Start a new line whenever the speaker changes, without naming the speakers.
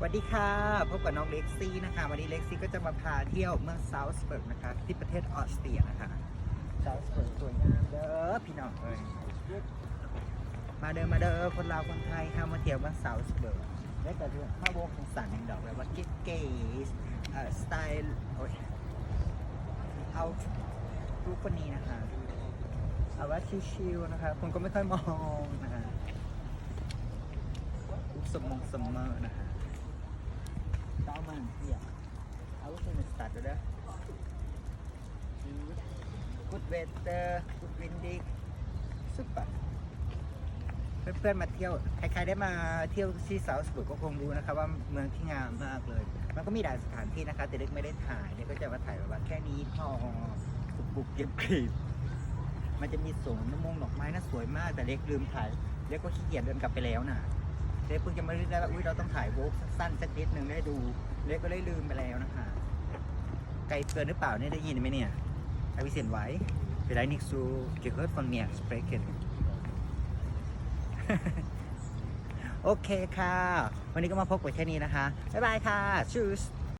สวัสดีค่ะ พบกับน้องเล็กซี่นะคะ วันนี้เล็กซี่ก็จะมาพาเที่ยวเมืองซาวส์เบิร์กนะคะ ที่ประเทศออสเตรียนะคะซาวส์เบิร์กสวยงามเด้อพี่น้องเอ้ยมาเดินมาเด้อคนลาวคนไทยค่ะมาเที่ยวเมืองซาวส์เบิร์กและแต่เรื่องข้าวโบกของสันอย่งดอกแบบว่าเก๋ๆเอ่อสไตล์โอ้ยเอารูปคนนี้นะคะเอาว่าชิวๆนะคะคนก็ไม่ค่อยมองนะคะสมองสมเมอร์นะคะ Daumen hier. Außen ist das, oder? Good weather, good windy, Super. เพื่อนๆมาเที่ยว ใครๆได้มาเที่ยวที่ซาส์บุกก็คงรู้นะครับว่าเมืองที่งามมากเลย มันก็มีหลายสถานที่นะคะ แต่เล็กไม่ได้ถ่ายเล็กก็จะมาถ่ายแบบว่าแค่นี้พอบุบุกเก็บกรีบมันจะมีสวนน้ำมงดอกไม้น่าสวยมาก แต่เล็กลืมถ่ายเล็กก็ขี้เกียจเดินกลับไปแล้วน่ะ เล็กเพิ่งจะมาเรียกได้ว่าอุ้ยเราต้องถ่ายโวกสั้นสักนิดหนึ่งได้ดู เล็กก็เลยลืมไปแล้วนะคะ ไกลเกินหรือเปล่าเนี่ยได้ยินไหมเนี่ยอวิเศษไว้เวลานิกซูเกี่ยวกับฟังเนียสเปรเกนโอเคค่ะ วันนี้ก็มาพบกับแค่นี้นะคะ บ๊ายบายค่ะชูส